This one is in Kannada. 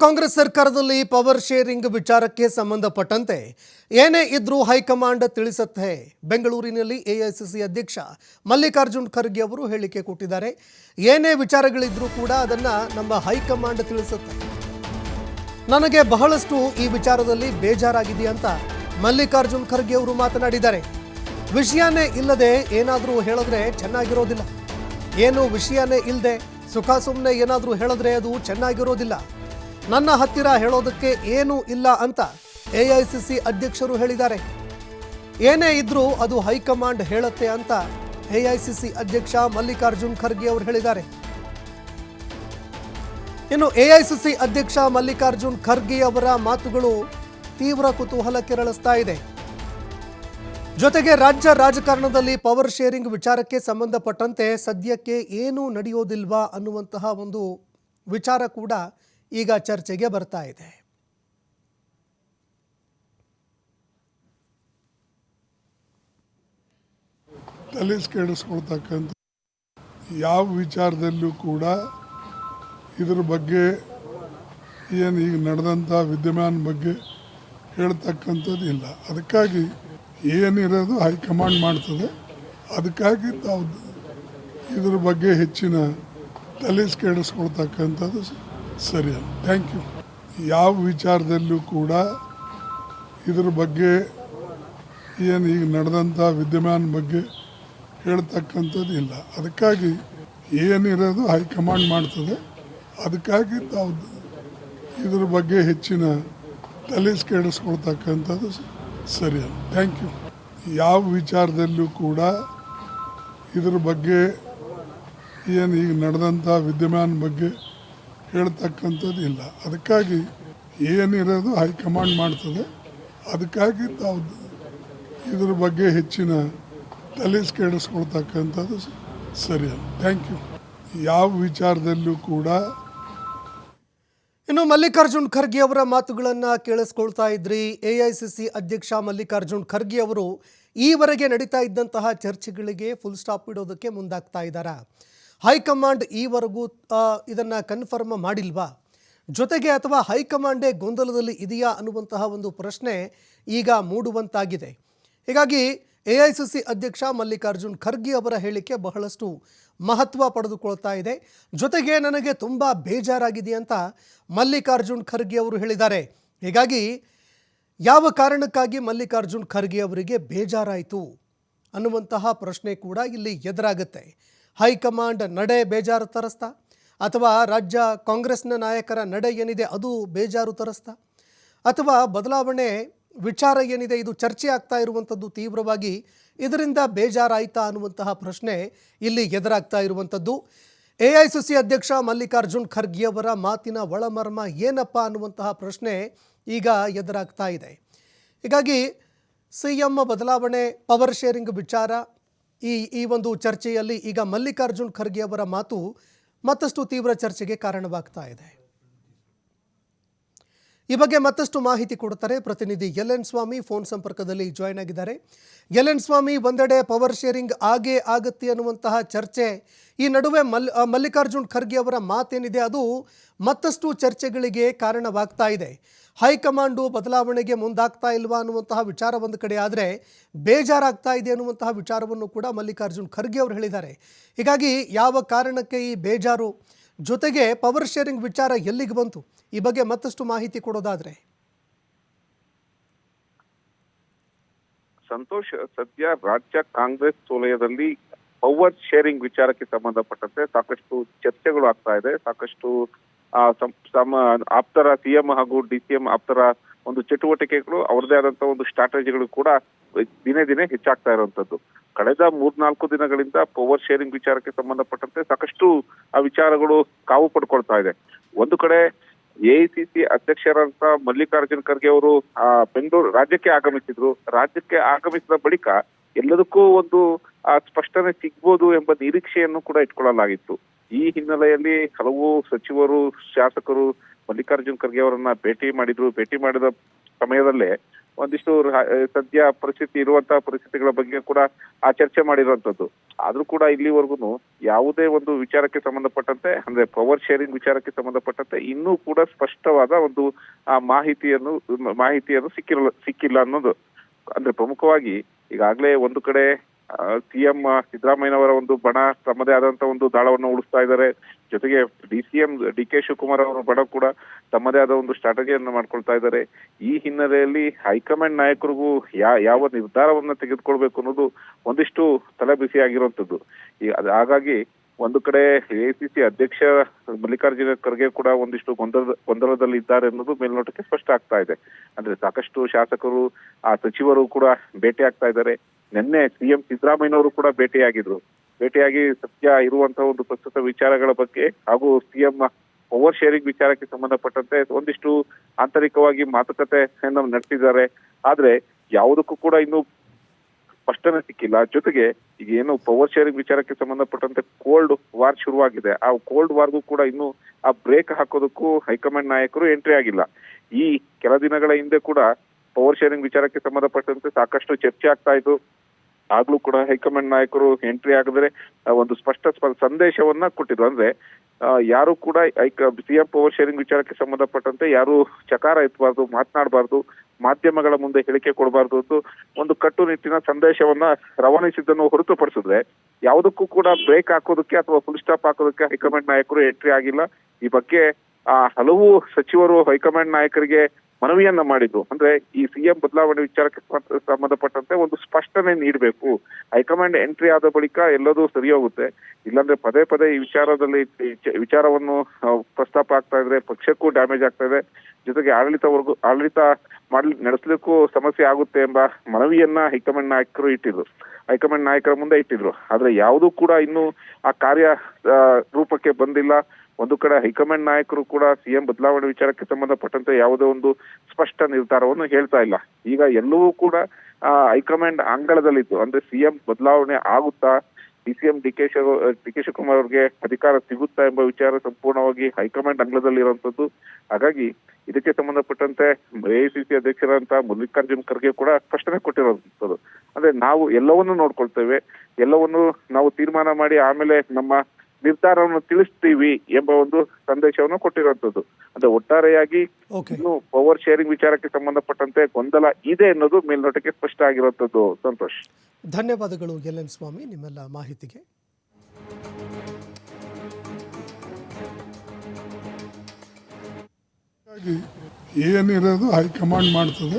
ಕಾಂಗ್ರೆಸ್ ಸರ್ಕಾರದಲ್ಲಿ ಪವರ್ ಶೇರಿಂಗ್ ವಿಚಾರಕ್ಕೆ ಸಂಬಂಧಪಟ್ಟಂತೆ ಏನೇ ಇದ್ರೂ ಹೈಕಮಾಂಡ್ ತಿಳಿಸುತ್ತೆ. ಬೆಂಗಳೂರಿನಲ್ಲಿ ಎಐಸಿಸಿ ಅಧ್ಯಕ್ಷ ಮಲ್ಲಿಕಾರ್ಜುನ್ ಖರ್ಗೆ ಅವರು ಹೇಳಿಕೆ ಕೊಟ್ಟಿದ್ದಾರೆ. ಏನೇ ವಿಚಾರಗಳಿದ್ರೂ ಕೂಡ ಅದನ್ನ ನಮ್ಮ ಹೈಕಮಾಂಡ್ ತಿಳಿಸುತ್ತೆ. ನನಗೆ ಬಹಳಷ್ಟು ಈ ವಿಚಾರದಲ್ಲಿ ಬೇಜಾರಾಗಿದೆ ಅಂತ ಮಲ್ಲಿಕಾರ್ಜುನ್ ಖರ್ಗೆ ಅವರು ಮಾತನಾಡಿದ್ದಾರೆ. ವಿಷಯನೇ ಇಲ್ಲದೆ ಏನಾದರೂ ಹೇಳಿದ್ರೆ ಚೆನ್ನಾಗಿರೋದಿಲ್ಲ. ಏನು ವಿಷಯನೇ ಇಲ್ಲದೆ ಸುಖ ಸುಮ್ಮನೆ ಏನಾದರೂ ಹೇಳಿದ್ರೆ ಅದು ಚೆನ್ನಾಗಿರೋದಿಲ್ಲ. ನನ್ನ ಹತ್ತಿರ ಹೇಳೋದಕ್ಕೆ ಏನೂ ಇಲ್ಲ ಅಂತ ಎ ಐ ಸಿ ಸಿ ಅಧ್ಯಕ್ಷರು ಹೇಳಿದ್ದಾರೆ. ಏನೇ ಇದ್ರೂ ಅದು ಹೈಕಮಾಂಡ್ ಹೇಳುತ್ತೆ ಅಂತ ಎ ಐ ಸಿ ಸಿ ಅಧ್ಯಕ್ಷ ಮಲ್ಲಿಕಾರ್ಜುನ್ ಖರ್ಗೆ ಅವರು ಹೇಳಿದ್ದಾರೆ. ಇನ್ನು ಎಐಸಿಸಿ ಅಧ್ಯಕ್ಷ ಮಲ್ಲಿಕಾರ್ಜುನ್ ಖರ್ಗೆ ಅವರ ಮಾತುಗಳು ತೀವ್ರ ಕುತೂಹಲ ಕೆರಳಿಸ್ತಾ ಇದೆ. ಜೊತೆಗೆ ರಾಜ್ಯ ರಾಜಕಾರಣದಲ್ಲಿ ಪವರ್ ಶೇರಿಂಗ್ ವಿಚಾರಕ್ಕೆ ಸಂಬಂಧಪಟ್ಟಂತೆ ಸದ್ಯಕ್ಕೆ ಏನೂ ನಡೆಯೋದಿಲ್ವಾ ಅನ್ನುವಂತಹ ಒಂದು ವಿಚಾರ ಕೂಡ ಈಗ ಚರ್ಚೆಗೆ ಬರ್ತಾ ಇದೆ. ತಲೆ ಕೆಡಿಸ್ಕೊಳ್ತಕ್ಕಂಥ ಯಾವ ವಿಚಾರದಲ್ಲೂ ಕೂಡ ಇದ್ರ ಬಗ್ಗೆ ಏನು ಈಗ ನಡೆದಂಥ ವಿದ್ಯಮಾನ ಬಗ್ಗೆ ಹೇಳ್ತಕ್ಕಂಥದ್ದು ಇಲ್ಲ. ಅದಕ್ಕಾಗಿ ಏನಿರೋದು ಹೈಕಮಾಂಡ್ ಮಾಡ್ತದೆ. ಅದಕ್ಕಾಗಿ ತಾವು ಇದ್ರ ಬಗ್ಗೆ ಹೆಚ್ಚಿನ ತಲೆ ಕೆಡಿಸ್ಕೊಳ್ತಕ್ಕಂಥದ್ದು ಸರಿ ಥ್ಯಾಂಕ್ ಯು ಯಾವ ವಿಚಾರದಲ್ಲೂ ಕೂಡ ಇದ್ರ ಬಗ್ಗೆ ಏನು ಈಗ ನಡೆದಂಥ ವಿದ್ಯಮಾನ ಬಗ್ಗೆ ಹೇಳ್ತಕ್ಕಂಥದ್ದು ಇಲ್ಲ. ಅದಕ್ಕಾಗಿ ಏನಿರೋದು ಹೈಕಮಾಂಡ್ ಮಾಡ್ತದೆ. ಅದಕ್ಕಾಗಿ ತಾವು ಇದ್ರ ಬಗ್ಗೆ ಹೆಚ್ಚಿನ ತಲೆ ಕೆಡಿಸ್ಕೊಳ್ತಕ್ಕಂಥದ್ದು ಸರಿ ಥ್ಯಾಂಕ್ ಯು ಯಾವ ವಿಚಾರದಲ್ಲೂ ಕೂಡ ಇದ್ರ ಬಗ್ಗೆ ಏನು ಈಗ ನಡೆದಂಥ ವಿದ್ಯಮಾನ ಬಗ್ಗೆ ಹೇಳ್ತಕ್ಕಂಥದ್ದು ಇಲ್ಲ ಅದಕ್ಕಾಗಿ ಏನಿರೋದು ಹೈಕಮಾಂಡ್ ಮಾಡ್ತದೆ. ಅದಕ್ಕಾಗಿ ತಾವು ಇದ್ರ ಬಗ್ಗೆ ಹೆಚ್ಚಿನ ತಲೆಸ್ ಕೆಡಿಸ್ಕೊಳ್ತಕ್ಕಂಥದ್ದು ಸರಿ ಥ್ಯಾಂಕ್ ಯು ಯಾವ ವಿಚಾರದಲ್ಲೂ ಕೂಡ ಇನ್ನು ಮಲ್ಲಿಕಾರ್ಜುನ್ ಖರ್ಗೆ ಅವರ ಮಾತುಗಳನ್ನು ಕೇಳಿಸ್ಕೊಳ್ತಾ ಇದ್ರಿ. ಸಿ ಅಧ್ಯಕ್ಷ ಮಲ್ಲಿಕಾರ್ಜುನ್ ಖರ್ಗೆ ಅವರು ಈವರೆಗೆ ನಡೀತಾ ಇದ್ದಂತಹ ಚರ್ಚೆಗಳಿಗೆ ಫುಲ್ ಸ್ಟಾಪ್ ಇಡೋದಕ್ಕೆ ಮುಂದಾಗ್ತಾ ಇದ್ದಾರಾ ಹೈಕಮಾಂಡ್ ಈವರೆಗೂ ಇದನ್ನು ಕನ್ಫರ್ಮ್ ಮಾಡಿಲ್ವಾ? ಜೊತೆಗೆ ಅಥವಾ ಹೈಕಮಾಂಡೇ ಗೊಂದಲದಲ್ಲಿ ಇದೆಯಾ ಅನ್ನುವಂತಹ ಒಂದು ಪ್ರಶ್ನೆ ಈಗ ಮೂಡುವಂತಾಗಿದೆ. ಹೀಗಾಗಿ ಎಐಸಿಸಿ ಅಧ್ಯಕ್ಷ ಮಲ್ಲಿಕಾರ್ಜುನ್ ಖರ್ಗೆ ಅವರ ಹೇಳಿಕೆ ಬಹಳಷ್ಟು ಮಹತ್ವ ಪಡೆದುಕೊಳ್ತಾ ಇದೆ. ಜೊತೆಗೆ ನನಗೆ ತುಂಬ ಬೇಜಾರಾಗಿದೆ ಅಂತ ಮಲ್ಲಿಕಾರ್ಜುನ್ ಖರ್ಗೆ ಅವರು ಹೇಳಿದ್ದಾರೆ. ಹೀಗಾಗಿ ಯಾವ ಕಾರಣಕ್ಕಾಗಿ ಮಲ್ಲಿಕಾರ್ಜುನ್ ಖರ್ಗೆ ಅವರಿಗೆ ಬೇಜಾರಾಯಿತು ಅನ್ನುವಂತಹ ಪ್ರಶ್ನೆ ಕೂಡ ಇಲ್ಲಿ ಎದುರಾಗುತ್ತೆ. ಹೈಕಮಾಂಡ್ ನಡೆ ಬೇಜಾರು ತರಿಸ್ತಾ? ಅಥವಾ ರಾಜ್ಯ ಕಾಂಗ್ರೆಸ್ನ ನಾಯಕರ ನಡೆ ಏನಿದೆ ಅದು ಬೇಜಾರು ತರಿಸ್ತಾ? ಅಥವಾ ಬದಲಾವಣೆ ವಿಚಾರ ಏನಿದೆ ಇದು ಚರ್ಚೆ ಆಗ್ತಾ ಇರುವಂಥದ್ದು ತೀವ್ರವಾಗಿ ಇದರಿಂದ ಬೇಜಾರಾಯ್ತಾ ಅನ್ನುವಂತಹ ಪ್ರಶ್ನೆ ಇಲ್ಲಿ ಎದುರಾಗ್ತಾ ಇರುವಂಥದ್ದು. ಎ ಐ ಸಿ ಸಿ ಅಧ್ಯಕ್ಷ ಮಲ್ಲಿಕಾರ್ಜುನ್ ಖರ್ಗೆ ಅವರ ಮಾತಿನ ಒಳಮರ್ಮ ಏನಪ್ಪ ಅನ್ನುವಂತಹ ಪ್ರಶ್ನೆ ಈಗ ಎದುರಾಗ್ತಾ ಇದೆ. ಹೀಗಾಗಿ ಸಿ ಎಂ ಬದಲಾವಣೆ, ಪವರ್ ಶೇರಿಂಗ್ ವಿಚಾರ ಈ ಈ ಒಂದು ಚರ್ಚೆಯಲ್ಲಿ ಈಗ ಮಲ್ಲಿಕಾರ್ಜುನ್ ಖರ್ಗೆ ಅವರ ಮಾತು ಮತ್ತಷ್ಟು ತೀವ್ರ ಚರ್ಚೆಗೆ ಕಾರಣವಾಗ್ತಾ ಇದೆ. ಈ ಬಗ್ಗೆ ಮತ್ತಷ್ಟು ಮಾಹಿತಿ ಕೊಡುತ್ತಾರೆ ಪ್ರತಿನಿಧಿ ಎಲ್ ಎನ್ ಸ್ವಾಮಿ ಫೋನ್ ಸಂಪರ್ಕದಲ್ಲಿ ಜಾಯ್ನ್ ಆಗಿದ್ದಾರೆ. ಎಲ್ ಎನ್ ಸ್ವಾಮಿ, ಒಂದೆಡೆ ಪವರ್ ಶೇರಿಂಗ್ ಆಗೇ ಆಗುತ್ತೆ ಅನ್ನುವಂತಹ ಚರ್ಚೆ ಈ ನಡುವೆ ಮಲ್ ಮಲ್ಲಿಕಾರ್ಜುನ್ ಖರ್ಗೆ ಅವರ ಮಾತೇನಿದೆ ಅದು ಮತ್ತಷ್ಟು ಚರ್ಚೆಗಳಿಗೆ ಕಾರಣವಾಗ್ತಾ ಇದೆ. ಹೈಕಮಾಂಡು ಬದಲಾವಣೆಗೆ ಮುಂದಾಗ್ತಾ ಇಲ್ವಾ ಅನ್ನುವಂತಹ ವಿಚಾರ ಒಂದು ಕಡೆ ಆದರೆ ಬೇಜಾರಾಗ್ತಾ ಇದೆ ಅನ್ನುವಂತಹ ವಿಚಾರವನ್ನು ಕೂಡ ಮಲ್ಲಿಕಾರ್ಜುನ್ ಖರ್ಗೆ ಅವರು ಹೇಳಿದ್ದಾರೆ. ಹೀಗಾಗಿ ಯಾವ ಕಾರಣಕ್ಕೆ ಈ ಬೇಜಾರು? ಜೊತೆಗೆ ಪವರ್ ಶೇರಿಂಗ್ ವಿಚಾರ ಎಲ್ಲಿಗೆ ಬಂತು? ಈ ಬಗ್ಗೆ ಮತ್ತಷ್ಟು ಮಾಹಿತಿ ಕೊಡೋದಾದ್ರೆ. ಸಂತೋಷ್, ಸದ್ಯ ರಾಜ್ಯ ಕಾಂಗ್ರೆಸ್ ವಲಯದಲ್ಲಿ ಪವರ್ ಶೇರಿಂಗ್ ವಿಚಾರಕ್ಕೆ ಸಂಬಂಧಪಟ್ಟಂತೆ ಸಾಕಷ್ಟು ಚರ್ಚೆಗಳು ಆಗ್ತಾ ಇದೆ. ಸಾಕಷ್ಟು ಆಪ್ತರ ಸಿಎಂ ಹಾಗೂ ಡಿ ಸಿ ಎಂ ಆಪ್ತರ ಒಂದು ಚಟುವಟಿಕೆಗಳು ಅವರದೇ ಆದಂತಹ ಒಂದು ಸ್ಟ್ರಾಟಜಿಗಳು ಕೂಡ ದಿನೇ ದಿನೇ ಹೆಚ್ಚಾಗ್ತಾ ಇರುವಂತದ್ದು. ಕಳೆದ ಮೂರ್ನಾಲ್ಕು ದಿನಗಳಿಂದ ಪವರ್ ಶೇರಿಂಗ್ ವಿಚಾರಕ್ಕೆ ಸಂಬಂಧಪಟ್ಟಂತೆ ಸಾಕಷ್ಟು, ಆ, ವಿಚಾರಗಳು ಕಾವು ಪಡ್ಕೊಳ್ತಾ ಇದೆ. ಒಂದು ಕಡೆ ಎಐಸಿಸಿ ಅಧ್ಯಕ್ಷರಂತ ಮಲ್ಲಿಕಾರ್ಜುನ್ ಖರ್ಗೆ ಅವರು ಬೆಂಗಳೂರು ರಾಜ್ಯಕ್ಕೆ ಆಗಮಿಸಿದ್ರು. ರಾಜ್ಯಕ್ಕೆ ಆಗಮಿಸಿದ ಬಳಿಕ ಎಲ್ಲದಕ್ಕೂ ಒಂದು ಸ್ಪಷ್ಟನೆ ಸಿಗ್ಬೋದು ಎಂಬ ನಿರೀಕ್ಷೆಯನ್ನು ಕೂಡ ಇಟ್ಕೊಳ್ಳಲಾಗಿತ್ತು. ಈ ಹಿನ್ನೆಲೆಯಲ್ಲಿ ಹಲವು ಸಚಿವರು, ಶಾಸಕರು ಮಲ್ಲಿಕಾರ್ಜುನ್ ಖರ್ಗೆ ಅವರನ್ನ ಭೇಟಿ ಮಾಡಿದ್ರು. ಭೇಟಿ ಮಾಡಿದ ಸಮಯದಲ್ಲೇ ಒಂದಿಷ್ಟು ಸದ್ಯ ಪರಿಸ್ಥಿತಿ ಇರುವಂತಹ ಪರಿಸ್ಥಿತಿಗಳ ಬಗ್ಗೆ ಕೂಡ ಆ ಚರ್ಚೆ ಮಾಡಿರುವಂತದ್ದು ಆದ್ರೂ ಕೂಡ ಇಲ್ಲಿವರೆಗೂ ಯಾವುದೇ ಒಂದು ವಿಚಾರಕ್ಕೆ ಸಂಬಂಧಪಟ್ಟಂತೆ, ಅಂದ್ರೆ ಪವರ್ ಶೇರಿಂಗ್ ವಿಚಾರಕ್ಕೆ ಸಂಬಂಧಪಟ್ಟಂತೆ ಇನ್ನೂ ಕೂಡ ಸ್ಪಷ್ಟವಾದ ಒಂದು, ಆ, ಮಾಹಿತಿಯನ್ನು ಮಾಹಿತಿಯನ್ನು ಸಿಕ್ಕಿರಲ್ಲ, ಸಿಕ್ಕಿಲ್ಲ ಅನ್ನೋದು. ಅಂದ್ರೆ ಪ್ರಮುಖವಾಗಿ ಈಗಾಗಲೇ ಒಂದು ಕಡೆ ಸಿಎಂ ಸಿದ್ದರಾಮಯ್ಯನವರ ಒಂದು ಬಣ ತಮ್ಮದೇ ಆದಂತ ಒಂದು ದಾಳವನ್ನು ಉಳಿಸ್ತಾ ಇದ್ದಾರೆ. ಜೊತೆಗೆ D C M, D K Shivakumar ಅವರ ಬಣ ಕೂಡ ತಮ್ಮದೇ ಆದ ಒಂದು ಸ್ಟ್ರಾಟಜಿಯನ್ನು ಮಾಡ್ಕೊಳ್ತಾ ಇದ್ದಾರೆ. ಈ ಹಿನ್ನೆಲೆಯಲ್ಲಿ ಹೈಕಮಾಂಡ್ ನಾಯಕರಿಗೂ ಯಾ, ಯಾವ ನಿರ್ಧಾರವನ್ನ ತೆಗೆದುಕೊಳ್ಬೇಕು ಅನ್ನೋದು ಒಂದಿಷ್ಟು ತಲೆಬಿಸಿ ಆಗಿರುವಂತದ್ದು ಈ, ಅದ್- ಹಾಗಾಗಿ ಒಂದು ಕಡೆ ಎಐಸಿಸಿ ಅಧ್ಯಕ್ಷ ಮಲ್ಲಿಕಾರ್ಜುನ ಖರ್ಗೆ ಕೂಡ ಒಂದಿಷ್ಟು ಗೊಂದಲ, ಗೊಂದಲದಲ್ಲಿ ಇದ್ದಾರೆ ಅನ್ನೋದು ಮೇಲ್ನೋಟಕ್ಕೆ ಸ್ಪಷ್ಟ ಆಗ್ತಾ ಇದೆ. ಅಂದ್ರೆ ಸಾಕಷ್ಟು ಶಾಸಕರು, ಆ ಸಚಿವರು ಕೂಡ ಭೇಟಿ ಆಗ್ತಾ ಇದ್ದಾರೆ. ನಿನ್ನೆ ಸಿಎಂ ಸಿದ್ದರಾಮಯ್ಯನವರು ಕೂಡ ಭೇಟಿಯಾಗಿದ್ರು. ಭೇಟಿಯಾಗಿ ಸತ್ಯ ಇರುವಂತಹ ಒಂದು ಪ್ರಸ್ತುತ ವಿಚಾರಗಳ ಬಗ್ಗೆ ಹಾಗೂ ಸಿಎಂ ಓವರ್ ಶೇರಿಂಗ್ ವಿಚಾರಕ್ಕೆ ಸಂಬಂಧಪಟ್ಟಂತೆ ಒಂದಿಷ್ಟು ಆಂತರಿಕವಾಗಿ ಮಾತುಕತೆಯನ್ನು ನಡೆಸಿದ್ದಾರೆ. ಆದ್ರೆ ಯಾವುದಕ್ಕೂ ಕೂಡ ಇನ್ನು ಸ್ಪಷ್ಟನೆ ಸಿಕ್ಕಿಲ್ಲ. ಜೊತೆಗೆ ಈಗ ಏನು ಪವರ್ ಶೇರಿಂಗ್ ವಿಚಾರಕ್ಕೆ ಸಂಬಂಧಪಟ್ಟಂತೆ ಕೋಲ್ಡ್ ವಾರ್ ಶುರುವಾಗಿದೆ. ಆ ಕೋಲ್ಡ್ ವಾರ್ಗೂ ಕೂಡ ಇನ್ನು ಆ ಬ್ರೇಕ್ ಹಾಕೋದಕ್ಕೂ ಹೈಕಮಾಂಡ್ ನಾಯಕರು ಎಂಟ್ರಿ ಆಗಿಲ್ಲ. ಈ ಕೆಲ ದಿನಗಳ ಹಿಂದೆ ಕೂಡ ಪವರ್ ಶೇರಿಂಗ್ ವಿಚಾರಕ್ಕೆ ಸಂಬಂಧಪಟ್ಟಂತೆ ಸಾಕಷ್ಟು ಚರ್ಚೆ ಆಗ್ತಾ ಇತ್ತು. ಆಗ್ಲೂ ಕೂಡ ಹೈಕಮಾಂಡ್ ನಾಯಕರು ಎಂಟ್ರಿ ಆಗಿದ್ರೆ ಒಂದು ಸ್ಪಷ್ಟ ಸ್ಪ- ಸಂದೇಶವನ್ನ ಕೊಟ್ಟಿದ್ರು. ಅಂದ್ರೆ ಯಾರು ಕೂಡ ಸಿಎಂ ಪವರ್ ಶೇರಿಂಗ್ ವಿಚಾರಕ್ಕೆ ಸಂಬಂಧಪಟ್ಟಂತೆ ಯಾರು ಚಕಾರ ಎತ್ತಬಾರ್ದು ಮಾತನಾಡಬಾರ್ದು, ಮಾಧ್ಯಮಗಳ ಮುಂದೆ ಹೇಳಿಕೆ ಕೊಡಬಾರ್ದು ಅಂತ ಒಂದು ಕಟ್ಟುನಿಟ್ಟಿನ ಸಂದೇಶವನ್ನ ರವಾನಿಸಿದ್ದನ್ನು ಹೊರತುಪಡಿಸಿದ್ರೆ, ಯಾವುದಕ್ಕೂ ಕೂಡ ಬ್ರೇಕ್ ಹಾಕೋದಕ್ಕೆ ಅಥವಾ ಫುಲ್ ಸ್ಟಾಪ್ ಹಾಕೋದಕ್ಕೆ ಹೈಕಮಾಂಡ್ ನಾಯಕರು ಎಂಟ್ರಿ ಆಗಿಲ್ಲ. ಈ ಬಗ್ಗೆ ಹಲವು ಸಚಿವರು ಹೈಕಮಾಂಡ್ ನಾಯಕರಿಗೆ ಮನವಿಯನ್ನ ಮಾಡಿದ್ರು. ಅಂದ್ರೆ ಈ ಸಿಎಂ ಬದಲಾವಣೆ ವಿಚಾರಕ್ಕೆ ಸಂಬಂಧಪಟ್ಟಂತೆ ಒಂದು ಸ್ಪಷ್ಟನೆ ನೀಡಬೇಕು. ಹೈಕಮಾಂಡ್ ಎಂಟ್ರಿ ಆದ ಬಳಿಕ ಎಲ್ಲದೂ ಸರಿ ಹೋಗುತ್ತೆ. ಇಲ್ಲಾಂದ್ರೆ ಪದೇ ಪದೇ ಈ ವಿಚಾರದಲ್ಲಿ ವಿಚಾರವನ್ನು ಪ್ರಸ್ತಾಪ ಆಗ್ತಾ ಇದ್ರೆ, ಪಕ್ಷಕ್ಕೂ ಡ್ಯಾಮೇಜ್ ಆಗ್ತಾ ಇದೆ. ಜೊತೆಗೆ ಆಡಳಿತವರೆಗೂ ಆಡಳಿತ ಮಾಡಲಿ ನಡೆಸಲಿಕ್ಕೂ ಸಮಸ್ಯೆ ಆಗುತ್ತೆ ಎಂಬ ಮನವಿಯನ್ನ ಹೈಕಮಾಂಡ್ ನಾಯಕರು ಇಟ್ಟಿದ್ರು. ಹೈಕಮಾಂಡ್ ನಾಯಕರ ಮುಂದೆ ಇಟ್ಟಿದ್ರು. ಆದ್ರೆ ಯಾವುದೂ ಕೂಡ ಇನ್ನು ಆ ಕಾರ್ಯ ರೂಪಕ್ಕೆ ಬಂದಿಲ್ಲ. ಒಂದು ಕಡೆ ಹೈಕಮಾಂಡ್ ನಾಯಕರು ಕೂಡ ಸಿಎಂ ಬದಲಾವಣೆ ವಿಚಾರಕ್ಕೆ ಸಂಬಂಧಪಟ್ಟಂತೆ ಯಾವುದೇ ಒಂದು ಸ್ಪಷ್ಟ ನಿರ್ಧಾರವನ್ನು ಹೇಳ್ತಾ ಇಲ್ಲ. ಈಗ ಎಲ್ಲವೂ ಕೂಡ ಹೈಕಮಾಂಡ್ ಅಂಗಳದಲ್ಲಿತ್ತು. ಅಂದ್ರೆ ಸಿಎಂ ಬದಲಾವಣೆ ಆಗುತ್ತಾ? D C M D K D K Shivakumar ಅವರಿಗೆ ಅಧಿಕಾರ ಸಿಗುತ್ತಾ ಎಂಬ ವಿಚಾರ ಸಂಪೂರ್ಣವಾಗಿ ಹೈಕಮಾಂಡ್ ಅಂಗಳದಲ್ಲಿರುವಂತದ್ದು ಹಾಗಾಗಿ ಇದಕ್ಕೆ ಸಂಬಂಧಪಟ್ಟಂತೆ ಎಐಸಿಸಿ ಅಧ್ಯಕ್ಷರಂತ ಮಲ್ಲಿಕಾರ್ಜುನ್ ಖರ್ಗೆ ಕೂಡ ಸ್ಪಷ್ಟನೆ ಕೊಟ್ಟಿರುವಂತದ್ದು ಅಂದ್ರೆ ನಾವು ಎಲ್ಲವನ್ನೂ ನೋಡ್ಕೊಳ್ತೇವೆ. ಎಲ್ಲವನ್ನು ನಾವು ತೀರ್ಮಾನ ಮಾಡಿ ಆಮೇಲೆ ನಮ್ಮ ನಿರ್ಧಾರವನ್ನು ತಿಳಿಸ್ತೀವಿ ಎಂಬ ಒಂದು ಸಂದೇಶವನ್ನು ಕೊಟ್ಟಿರುವಂತದ್ದು ಅಂದ್ರೆ ಒಟ್ಟಾರೆಯಾಗಿ ಓಕೆ ಇನ್ನು ಪವರ್ ಶೇರಿಂಗ್ ವಿಚಾರಕ್ಕೆ ಸಂಬಂಧಪಟ್ಟಂತೆ ಗೊಂದಲ ಇದೆ ಅನ್ನೋದು ಮೇಲ್ನೋಟಕ್ಕೆ ಸ್ಪಷ್ಟ ಆಗಿರುವಂತದ್ದು ಸಂತೋಷ್. ಧನ್ಯವಾದಗಳು ಎಲ್ ಎನ್ ಸ್ವಾಮಿ ನಿಮ್ಮೆಲ್ಲ ಮಾಹಿತಿಗೆ. ಹಾಗಾಗಿ ಏನಿರೋದು ಹೈಕಮಾಂಡ್ ಮಾಡ್ತದೆ.